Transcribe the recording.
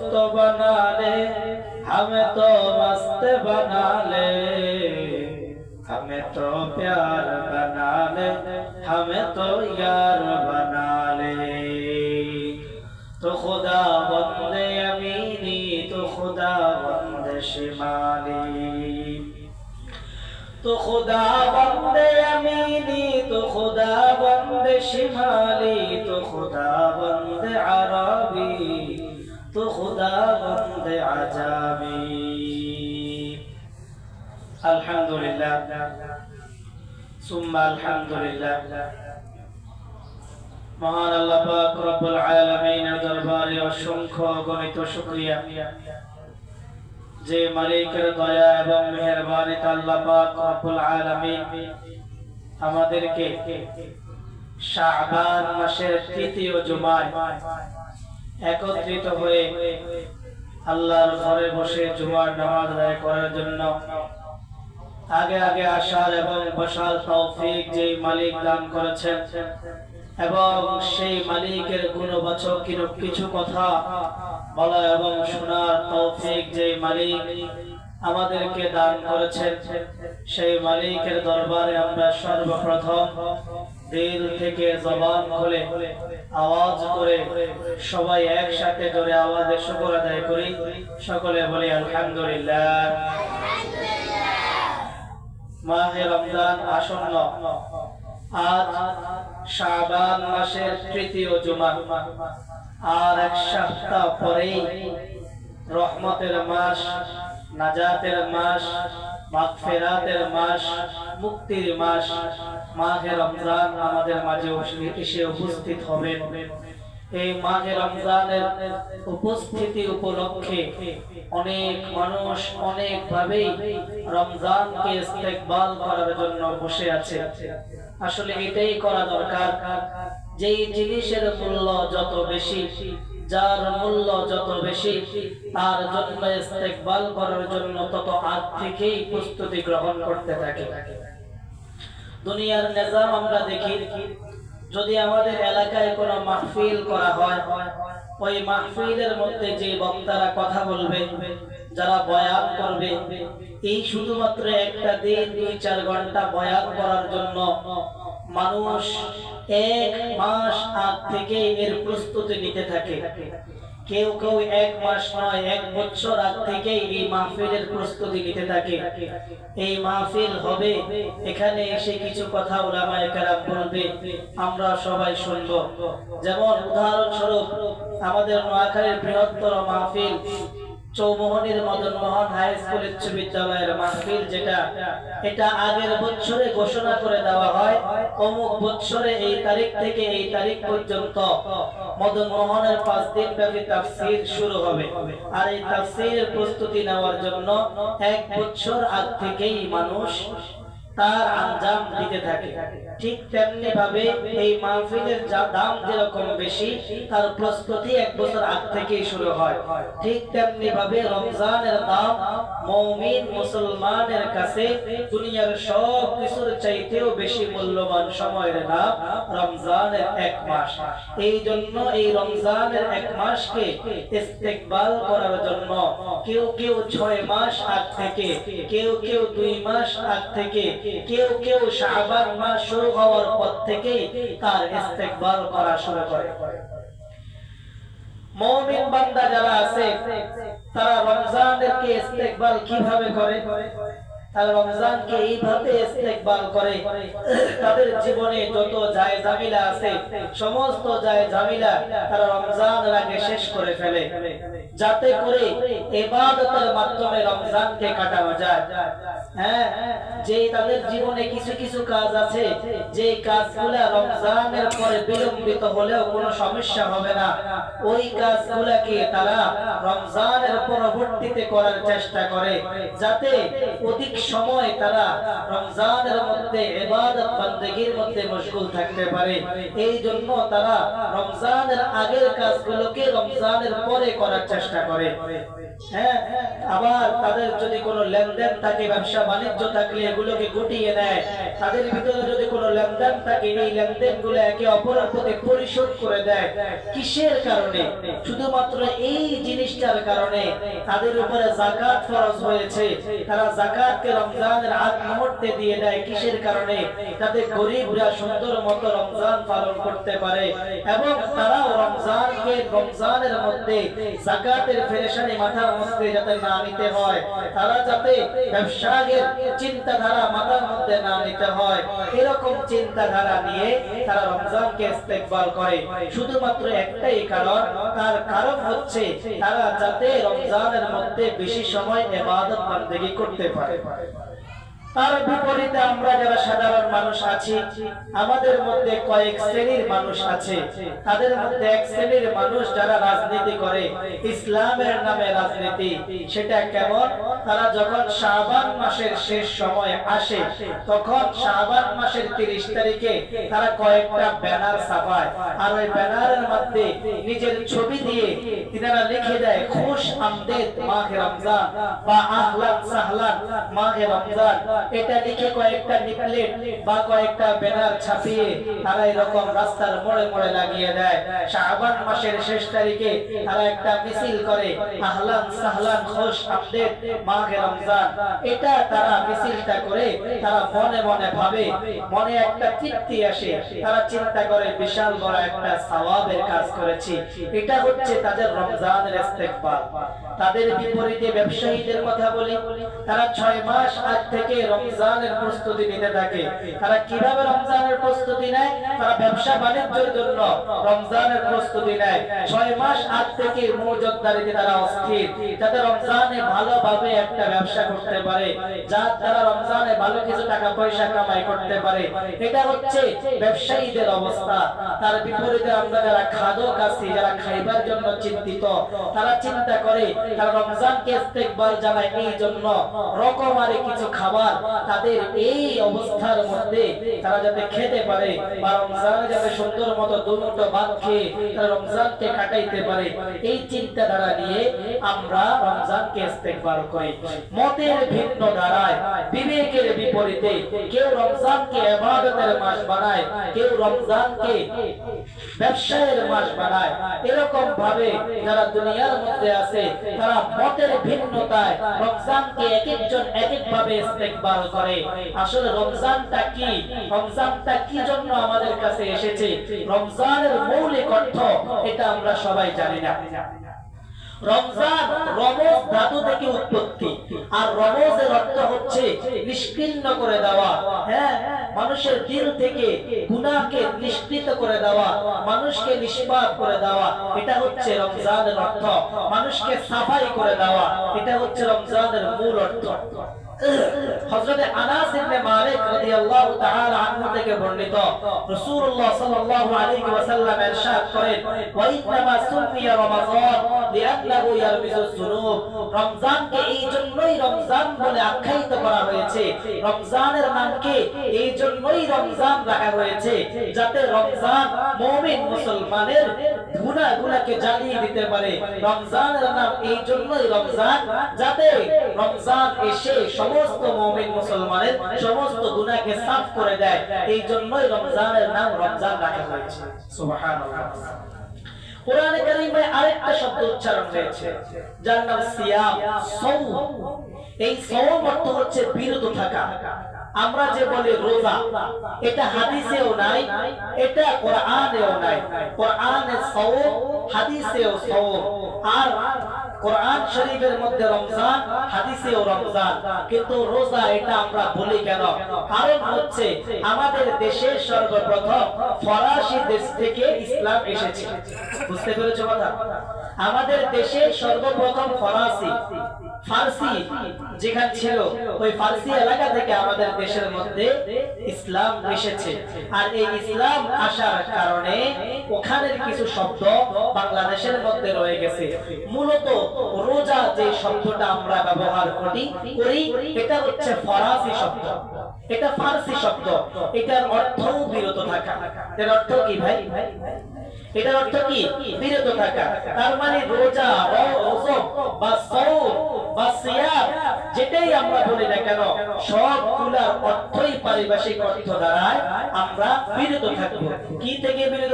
तो बना ले हमें तो मस्त बना ले हमें तो प्यार बना ले हमें तो यार बना ले तो खुदा बंदे अमीनी तो खुदा बंदे शिमाली तो खुदा बंदे अमीनी तो खुदा बंदे शिमाली तो खुदा बंदे अरबी তো খোদা বন্দে আজাবি। মহান আল্লাহ পাক রব্বুল দরবারে অসংখ্য গণিত শুকরিয়া। যে মালিকের দয়া এবং আল্লাহ পাক রব্বুল আলামিন আমাদেরকে শাবান মাসের তৃতীয় জুমায় একত্রিত হয়ে আল্লাহর ঘরে বসে জুমার নামাজ আদায় করার জন্য আগে আগে আসার এবং বসার তৌফিক যে মালিক দান করেছেন এবং সেই মালিকের গুণবাচক কিছু কথা বলা এবং শোনার তৌফিক যে মালিক আমাদেরকে দান করেছেন, সেই মালিকের দরবারে আমরা সর্বপ্রথম দিল থেকে জবান খুলে আওয়াজ করে সবাই একসাথে জোরে আওয়াজে শুকর আদায় করি। সকলে বলি, আলহামদুলিল্লাহ। মাহে রমজান আসন্ন। আজ শাবান মাসের তৃতীয় জুমা। আর এক সপ্তাহ পরেই রহমতের মাস, নাজাতের মাস মাগফিরাতের মাস, মুক্তির মাস মাহে রমজান আমাদের মাঝে এসে উপস্থিত হবে। এই রমজানের উপস্থিতি উপলক্ষে অনেক মানুষ অনেক ভাবেই রমজানকে ইস্তেকবাল করার জন্য বসে আছে। আসলে এটাই করা দরকার। যেই জিনিসের মূল্য যত বেশি যার মূল্য যত বেশি, তার জন্য ইস্তেকবাল করার জন্য তত আগ থেকেই প্রস্তুতি গ্রহণ করতে থাকে। দুনিয়ার নিজাম আমরা দেখি, যদি আমাদের এলাকায় কোনো মাহফিল করা হয়, ওই মাহফিলের মধ্যে যে বক্তারা কথা বলবে, যারা বয়ান করবে, এই শুধুমাত্র একটা দিন দুই চার ঘণ্টা বয়ান করার জন্য মানুষ এক মাস আগ থেকে এর প্রস্তুতি নিতে থাকে। কেউ কেউ এক মাস নয়, এক বছর আগ থেকে এই মাহফিলের প্রস্তুতি নিতে থাকে। এই মাহফিল হবে, এখানে এসে কিছু কথা ওলামায়ে কেরাম বলবে, আমরা সবাই শুনব। যেমন উদাহরণস্বরূপ, আমাদের নোয়াখালীর বৃহত্তর মাহফিল চৌমোহনীর মদন মোহন হাই স্কুল উচ্চ বিদ্যালয়ের মাহফিল যেটা, এটা আগের বছরে ঘোষণা করে দেওয়া হয়। অমুক বছরে এই তারিখ থেকে এই তারিখ পর্যন্ত মদন মোহনের পাঁচ দিন ব্যাপী তাফসীর শুরু হবে। আর এই তাফসীরের প্রস্তুতি নেওয়ার জন্য এক বছর আগ থেকেই মানুষ তার আঞ্জাম দিতে থাকে। ঠিক তেমনি ভাবে এই মাহফিলের যা দাম যেরকম বেশি, তার প্রস্তুতি এক বছর আগ থেকেই শুরু হয়। ঠিক তেমনি ভাবে রমজানের দাম মৌমিন, মুসলমানের কাছে দুনিয়ার সব কিছুর চাইতেও বেশি মূল্যবান সময়ের নাম রমজানের এক মাস। এই জন্য এই রমজানের এক মাসকে ইস্তেকবাল করার জন্য কেউ কেউ ছয় মাস আগ থেকে, কেউ কেউ দুই মাস আগ থেকে, কেউ কেউ শাবান মাস শুরু হওয়ার পর থেকে তার ইস্তেকবাল করা শুরু করে। মুমিন বান্দা যারা আছে, তারা রমজানেরকে ইস্তেকবাল কীভাবে করে? তারা করে, তাদের জীবনে যত রমজানের করে ফেলে, যাতে করে ইবাদতের মাধ্যমে রমজানকে কাটানো যায়। হ্যাঁ? যে তাদের জীবনে কিছু কিছু কাজ আছে, যে কাজগুলা রমজানের পরে বিলম্বিত হলেও কোনো সমস্যা হবে না। ওই কাজগুলাকে তারা রমজানের পরবর্তীতে করার চেষ্টা করে, যাতে অধিক সময় তারা রমজানের মধ্যে ইবাদত বান্দেগীর মধ্যে মশগুল থাকতে পারে। এই জন্য তারা রমজানের আগের কাজগুলোকে রমজানের পরে করার চেষ্টা করে। হ্যাঁ আবার তাদের যদি কোনো লেনদেন থাকে, ব্যবসা বাণিজ্য থাকলে এগুলোকে গুটিয়ে নেয়। তাদের ভিতরে যদি কোনো লেনদেন থাকে, এই লেনদেনগুলো একে অপরের প্রতি পরিশোধ করে দেয়। কিসের কারণে? শুধুমাত্র এই জিনিসটার কারণে তাদের উপরে জাকাত ফরজ হয়েছে। তারা জাকাতকে রমজানের আগ মুহূর্তে দিয়ে দেয়। কিসের কারণে? যাতে গরিবরা সুন্দর মতো রমজান পালন করতে পারে। এবং তারাও রমজানকে রমজানের মধ্যে জাকাতের ফেরেশানি মাথার মধ্যে যাতে না নিতে হয়। তারা যাতে ব্যবসায়ের চিন্তাধারা মাথার মধ্যে না নিতে হয়। এরকম চিন্তাধারা নিয়ে তারা রমজানকে ইস্তেকবাল করে। শুধুমাত্র একটাই কারণ, তার কারণ হচ্ছে তারা যাতে রমজানের মধ্যে বেশি সময় ইবাদত বান্দেগি করতে পারে। তার বিপরীতে আমরা যারা সাধারণ মানুষ আছি, আমাদের মধ্যে কয়েক শ্রেণির মানুষ আছে। তাদের মধ্যে এক শ্রেণির মানুষ যারা রাজনীতি করে, ইসলামের নামে রাজনীতি, সেটা কেমন? তারা যখন শাবান মাসের শেষ সময় আসে, তখন শাবান মাসের তিরিশ তারিখে তারা কয়েকটা ব্যানার ছাপায়। আর ওই ব্যানারের মধ্যে নিজের ছবি দিয়ে তিনারা লিখে দেয়, খুশ আমদেদ মাহে রমজান বা আহলান সাহলান মাহে রমজান। এটা লিখে কয়েকটা নিকলেট বা কয়েকটা ব্যানার ছাপিয়ে তারা এরকম রাস্তার মোড়ে মোড়ে লাগিয়ে দেয়। শাবান মাসের শেষ তারিখে তারা একটা মিছিল করে, আহলান সাহলান খুশ আমদেদ মাহে রমজান। এটা তারা মিছিলটা করে, তারা মনে মনে ভাবে, মনে একটা তৃপ্তি আসে। তারা চিন্তা করে, বিশাল বড় একটা সওয়াবের কাজ করেছি। এটা হচ্ছে তাদের রমজানের ইস্তেকবাল। তাদের বিপরীতে ব্যবসায়ীদের কথা বলি, তারা ছয় মাস আগ থেকে রমজানের প্রস্তুতি নিতে থাকে। তারা কীভাবে রমজানের প্রস্তুতি নেয়? তারা ব্যবসা বাণিজ্যের জন্য রমজানের প্রস্তুতি নেয়। ছয় মাস আগ থেকে মৌজদারিতে তারা অস্থির, যাতে রমজানে ভালোভাবে একটা ব্যবসা করতে পারে যার দ্বারা রমজানে ভালো কিছু টাকা পয়সা কামাই করতে পারে। এটা হচ্ছে ব্যবসায়ীদের অবস্থা। তার বিপরীতে আমরা যারা খাদক আছি, যারা খাইবার জন্য চিন্তিত, তারা চিন্তা করে তারা রমজানকে ইস্তেকবাল জানায় এই জন্য রকমারি কিছু খাবার তাদের এই অবস্থার মধ্যে তারা যাতে খেতে পারে বা রমজানে যাতে সুন্দর মতো দুমুটো ভাত খেয়ে তারা রমজানকে কাটাইতে পারে, এই চিন্তাধারা নিয়ে আমরা রমজানকে ইস্তেকবাল করি। মতের ভিন্ন ধারায়, বিবেকের বিপরীতে কেউ রমজানকে ইবাদতের মাস বানায়, কেউ রমজানকে ব্যবসায়ের মাস বানায়, এরকম ভাবে যারা দুনিয়ার মধ্যে আছে তারা মতের ভিন্নতায় রমজানকে এক একজন এক এক ভাবে ইস্তেকবাল করে। আসলে রমজানটা কি? রমজানটা কি জন্য আমাদের কাছে এসেছে? রমজানের মৌলিক অর্থ, এটা আমরা সবাই জানি না। রমজান রমজ ধাতু থেকে উৎপত্তি। আর রমজের অর্থ হচ্ছে করে দেওয়া। হ্যাঁ মানুষের দিল থেকে গুণাকে নিষ্কৃত করে দেওয়া, মানুষকে নিষ্পাপ করে দেওয়া, এটা হচ্ছে রমজানের অর্থ। মানুষকে সাফাই করে দেওয়া, এটা হচ্ছে রমজানের মূল অর্থ। হযরতে আনাস ইবনে মালিক রাদিয়াল্লাহু তাআলা আনহু থেকে বর্ণিত। রাসূলুল্লাহ সাল্লাল্লাহু আলাইহি ওয়াসাল্লাম ইরশাদ করেন, ওয়া ইন্নামা সুমিয়া রমাযান লিআন্নাহু ইয়ারমিজু যুনুব। রমজানকে এই জন্যই রমজান বলে আখ্যায়িত করা হয়েছে। রমজানের নামকে এই জন্যই রমজান রাখা হয়েছে, যাতে রমজান মুমিন মুসলমানের গুনাহগুলোকে জ্বালিয়ে দিতে পারে। রমজানের নাম এই জন্যই রমজান, যাতে রমজান এসে সমস্ত মুমিন মুসলমানের সমস্ত গুনাহকে সাফ করে দেয়। এই জন্যই রমজানের নাম রমজান রাখা হয়েছে। সুবহানাল্লাহ। কোরআনে কারীমে আরেকটা শব্দ উচ্চারণ হয়েছে, যার নাম সিয়াম, সওম। এই সওম অর্থ হচ্ছে বিরত থাকা। আমরা যে বলি রোজা, এটা হাদিসেও নাই, এটা কোরআনেও নাই। কোরআনে সওম, হাদিসেও সওম। আর কোরআন শরীফের মধ্যে রমজান, হাদিসেও রমজান। কিন্তু রোজা এটা আমরা বলি কেন? কারণ হচ্ছে আমাদের দেশে সর্বপ্রথম ফরাসি দেশ থেকে ইসলাম এসেছে। বুঝতে পেরেছ কথা? আমাদের দেশে সর্বপ্রথম ফরাসি, ফার্সি যেখানে ছিল, ওই ফার্সি এলাকা থেকে আমাদের দেশের মধ্যে ইসলাম এসেছে। আর এই ইসলাম আসার কারণে ওখানের কিছু শব্দ বাংলাদেশের মধ্যে রয়ে গেছে। মূলত রোজা যে শব্দটা আমরা ব্যবহার করি করি, এটা হচ্ছে ফরাসি শব্দ। এটা ফার্সি শব্দ। এটার অর্থও বিরত থাকা। এর অর্থ কি ভাই? ভাই এটার অর্থ কি? বিরত থাকা। তার মানে রোজা বা সৌর বা সিয়াম, যেটাই আমরা বলি না কেন সবগুলার অর্থই পারিভাষিক অর্থ দ্বারায় আমরা বিরত থাকব। কি থেকে বিরত